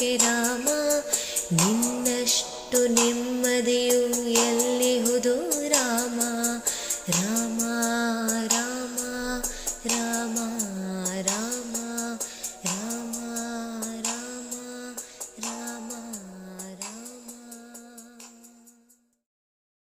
Rama ನಿನ್ನಷ್ಟು ಎಲ್ಲಿಹುದು